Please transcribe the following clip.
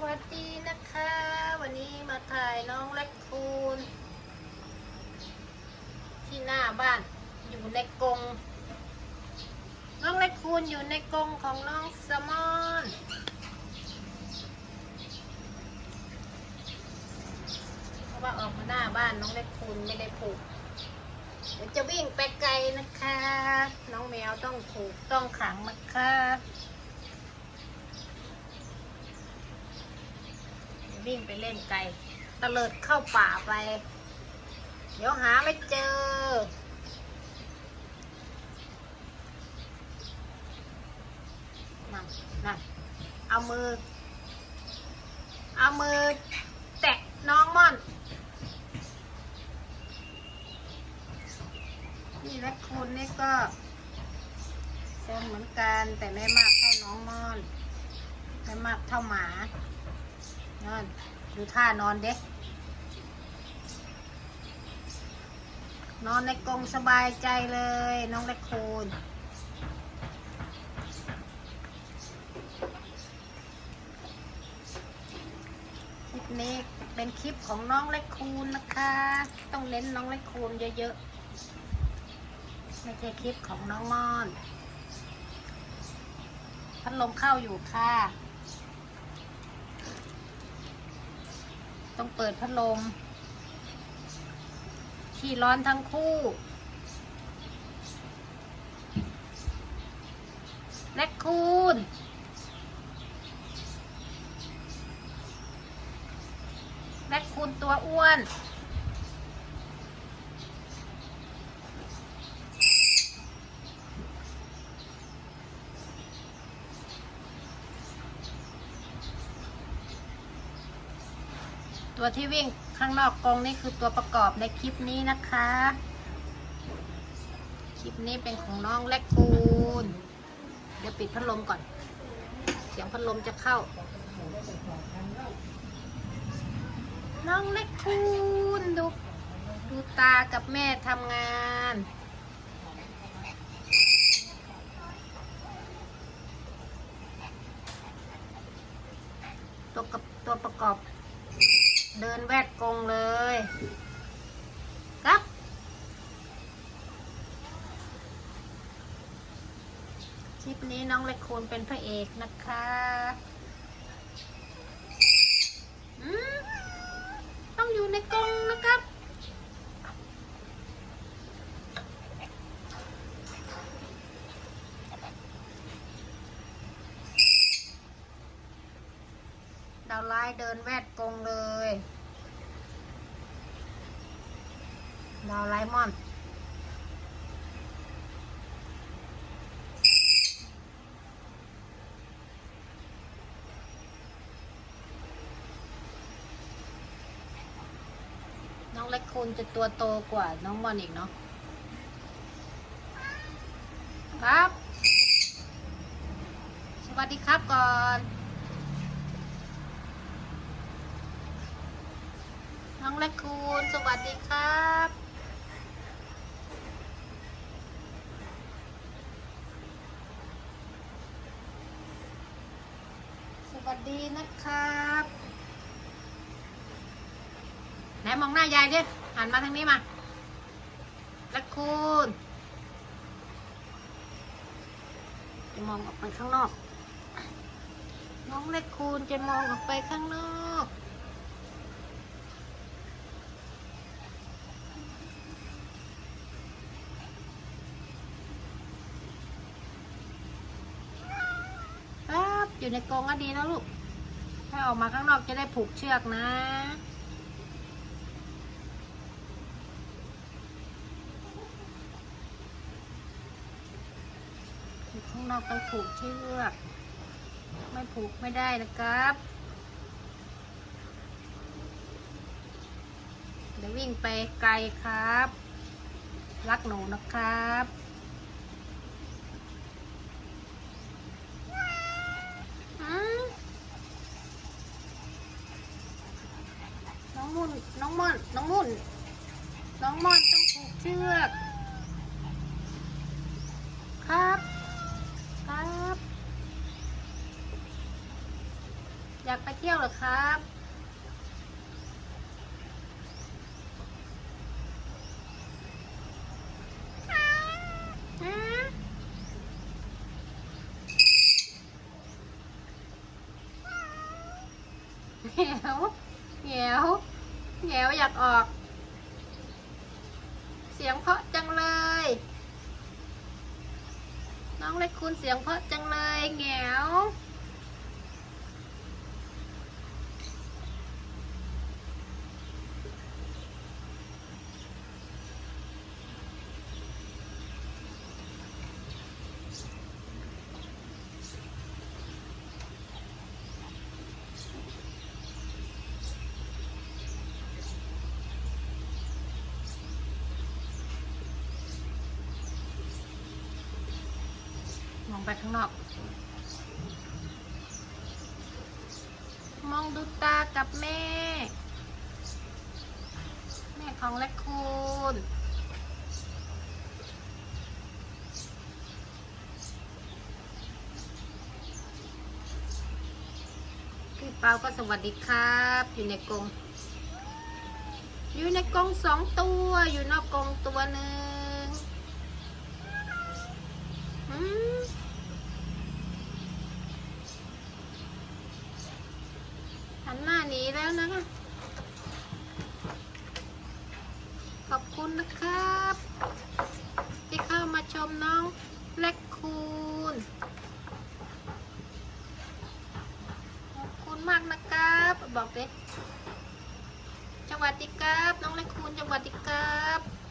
วัสดีนะคะ วันนี้มาถ่ายน้องเล็กคูณที่หน้าบ้านอยู่ในกรงน้องเล็กคูณอยู่ในกรงของน้องสมอนเพราะว่าออกมาหน้าบ้านน้องเล็กคูณไม่ได้ผูกเดี๋ยวจะวิ่งไปไกลนะคะ น้องแมวต้องผูกต้องขังนะคะ วิ่งไปเล่นไกลตะเลิดเข้าป่าไป เดี๋ยวหาไม่เจอ นั่นนั่นเอามือ เอามือ แตะน้องม่อน นี่และคุณนี่ก็เซนเหมือนกันแต่ไม่มากเท่าน้องม่อน ไม่มากเท่าหมา นอนดูท่านอนเด็กนอนในกรงสบายใจเลย น้องเล็กคูณคลิปนี้เป็นคลิปของน้องเล็กคูณนะคะ ต้องเน้นน้องเล็กคูณเยอะๆ ไม่ใช่คลิปของน้องมอน พัดลมเข้าอยู่ค่ะ ต้องเปิดพัดลม ที่ร้อนทั้งคู่ และคูณและคูณตัวอ้วน ตัวที่วิ่งข้างนอกกรงนี่คือตัวประกอบในคลิปนี้นะคะ คลิปนี้เป็นของน้องแลกคูนเดี๋ยวปิดพัดลมก่อน เสียงพัดลมจะเข้า น้องแลกคูนดูดูตากับแม่ทำงานตัวกับตัวประกอบ เดินแวดกงเลยครับคลิปนี้น้องเล็กคูณเป็นพระเอกนะคะต้องอยู่ในกรงนะครับ ดาวไลน์เดินแวดกงเลย ดาวไลมอน น้องเล็กคุณจะตัวโตกว่าน้องมอนอีกเนาะครับ สวัสดีครับก่อน องเล็กคูณสวัสดีครับสวัสดีนะครับไหนมองหน้ายายดิหันมาทางนี้มาเล็กคูณจะมองออกไปข้างนอก น้องเล็กคูณจะมองออกไปข้างนอก ครับ อยู่ในกรงก็ดีแล้วลูก ถ้าออกมาข้างนอกจะได้ผูกเชือกนะอยู่ข้างนอกต้องผูกเชือก ไม่ผูกไม่ได้นะครับเดี๋ยววิ่งไปไกลครับ รักหนูนะครับ อืมน้องมุ่น น้องมุ่น น้องมอนต้องผูกเชือก ครับ ครับ อยากไปเที่ยวเหรอครับฮะเหนียวเหนียว เหนียวอยากออก เสียงเพาะจังเลย น้องเล็กคุณเสียงเพาะจังเลยเหงียว ไปข้างนอก มองดูตากับแม่ แม่ของเล็กคูณพี่เปาก็สวัสดีครับ อยู่ในกรงอยู่ในกรงสองตัวอยู่นอกกรงตัวหนึ่งอืมหันหน้าหนี แล้วนะคะ ขอบคุณนะครับ ที่เข้ามาชมน้องเล็กคูณขอบคุณมากนะครับ บอกเด็สวัดดีครับ น้องเล็กคูณจังหวัดดีครับ